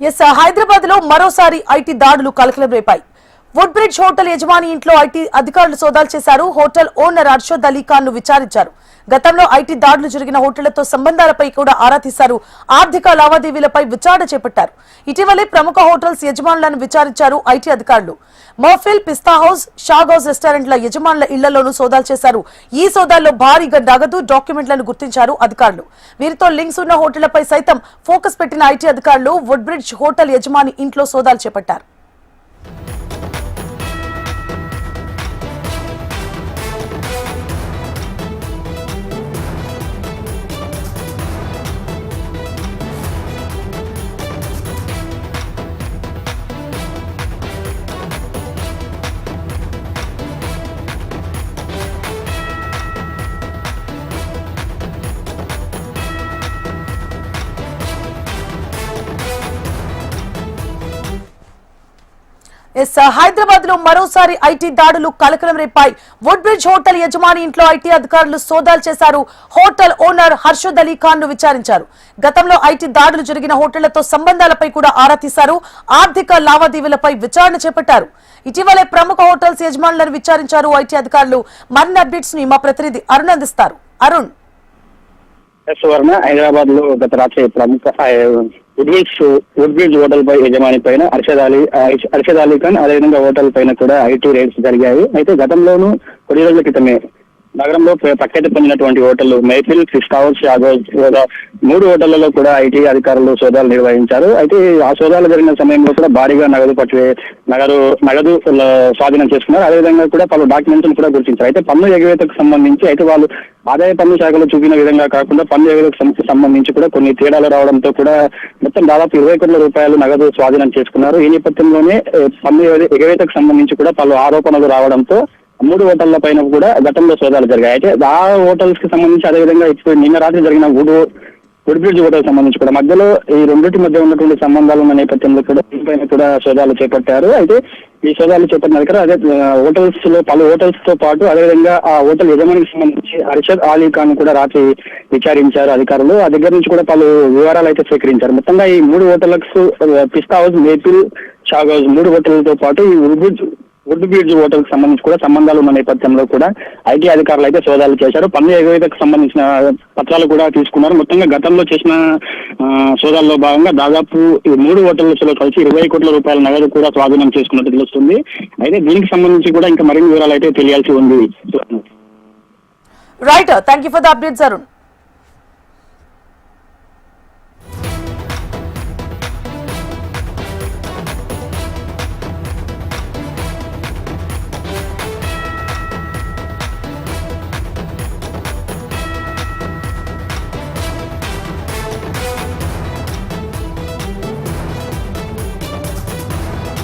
Yes హైదరాబాద్లో మరోసారి IT దాడులు కలకలం రేపాయి. వుడ్ బ్రిడ్జ్ హోటల్ యజమాని ఇంట్లో ఐటీ అధికారులు సోదాలు చేశారు. హోటల్ ఓనర్ అర్షద్ అలీ ఖాన్ను విచారించారు. గతంలో ఐటీ దాడులు జరిగిన హోటళ్ళతో సంబంధాలపై కూడా ఆరా తీశారు. ఆర్థిక లావాదేవీలపై విచారణ చేపట్టారు. ఇటీవలే ప్రముఖ హోటల్స్ యజమానులను విచారించారు ఐటీ అధికారులు. మోఫిల్ పిస్తా హౌస్ షాగ్ హౌస్ రెస్టారెంట్ల యజమానుల ఇళ్ళలోనూ సోదాలు చేశారు. ఈ సోదాల్లో భారీగా నగదు డాక్యుమెంట్లను గుర్తించారు అధికారులు. వీరితో లింక్స్ ఉన్న హోటళ్ళపై సైతం ఫోకస్ పెట్టిన ఐటీ అధికారులు వుడ్ బ్రిడ్జ్ హోటల్ యజమాని ఇంట్లో సోదాలు చేపట్టారు. ఎస్ హైదరాబాద్లో మరోసారి ఐటీ దాడులు కలకలం రేపాయి. వుడ్ బ్రిడ్జ్ హోటల్ యజమాని ఇంట్లో ఐటీ అధికారులు సోదాలు చేశారు. హోటల్ ఓనర్ హర్షద్ అలీ ఖాన్ను విచారించారు. గతంలో ఐటీ దాడులు జరిగిన హోటళ్ళతో సంబంధాలపై కూడా ఆరా తీశారు. ఆర్థిక లావాదేవీలపై విచారణ చేపట్టారు. ఇటీవలే ప్రముఖ హోటల్స్ యజమానులను విచారించారు ఐటీ అధికారులు. మరిన్ని అప్డేట్స్ని మా ప్రతినిధి అరుణ్ అందిస్తారు. అరుణ్. హైదరాబాద్లో గత రాత్రి ప్రముఖ ఉడ్బ్రిడ్జ్ ఉడ్బ్రిడ్జ్ హోటల్ పై యజమాని పైన అర్షద్ అలీ అర్షద్ అలీ ఖాన్ అదేవిధంగా హోటల్ పైన కూడా ఐటీ రేట్స్ జరిగాయి. అయితే గతంలోనూ కొన్ని రోజుల క్రితమే నగరంలో ప్ర- ప్రఖ్యాతి పొందినటువంటి హోటల్ మైఫిల్ ఫిస్ట్ హౌస్ షాగోజ్ మూడు హోటళ్ళలో కూడా ఐటీ అధికారులు సోదాలు నిర్వహించారు. అయితే ఆ సోదాలు జరిగిన సమయంలో కూడా భారీగా నగదు పట్టు నగదు నగదు స్వాధీనం చేసుకున్నారు. అదేవిధంగా కూడా పలు డాక్యుమెంట్స్ కూడా గుర్తించారు. అయితే పన్ను ఎగవేతకు సంబంధించి అయితే వాళ్ళు ఆదాయ పన్ను శాఖలో చూపిన విధంగా కాకుండా పన్ను ఎగవేతకు సంబంధించి కూడా కొన్ని తేడాలు రావడంతో కూడా మొత్తం దాదాపు ఇరవై కోట్ల రూపాయలు నగదు స్వాధీనం చేసుకున్నారు. ఈ నేపథ్యంలోనే పన్ను ఎగవేతకు సంబంధించి కూడా పలు ఆరోపణలు రావడంతో మూడు హోటళ్ళ పైన కూడా గతంలో సోదాలు జరిగాయి. అయితే ఆ హోటల్స్కి సంబంధించి అదేవిధంగా ఇప్పుడు నిన్న రాత్రి జరిగిన వుడ్ వుడ్ హోటల్ సంబంధించి కూడా. మధ్యలో ఈ రెండింటి మధ్య ఉన్నటువంటి సంబంధాలు ఉన్న నేపథ్యంలో కూడా దీనిపైన కూడా సోదాలు చేపట్టారు. అయితే ఈ సోదాలు చేపట్టిన దగ్గర అదే హోటల్స్లో పలు హోటల్స్తో పాటు అదేవిధంగా ఆ హోటల్ యజమానికి సంబంధించి అర్షద్ అలీ ఖాన్ కూడా రాత్రి విచారించారు అధికారులు. ఆ దగ్గర నుంచి కూడా పలు వివరాలు అయితే సేకరించారు. మొత్తంగా ఈ మూడు హోటల్స్ పిస్తా హౌస్ మేపిల్ షాగ్ హౌస్ మూడు హోటళ్ళతో పాటు ఈ వుడ్ వుడ్ బ్రిడ్జ్ హోటల్కి సంబంధించి కూడా సంబంధాలు ఉన్న నేపథ్యంలో కూడా ఐటీ అధికారులు అయితే సోదాలు చేశారు. పన్ను ఎగవేతకు సంబంధించిన పత్రాలు కూడా తీసుకున్నారు. మొత్తంగా గతంలో చేసిన సోదాల్లో భాగంగా దాదాపు ఈ మూడు హోటల్స్లో కలిసి ఇరవై కోట్ల రూపాయల నగదు కూడా స్వాధీనం చేసుకున్నట్టు తెలుస్తుంది. అయితే దీనికి సంబంధించి కూడా ఇంకా మరిన్ని వివరాలు అయితే తెలియాల్సి ఉంది. Right thank you for the updates Arun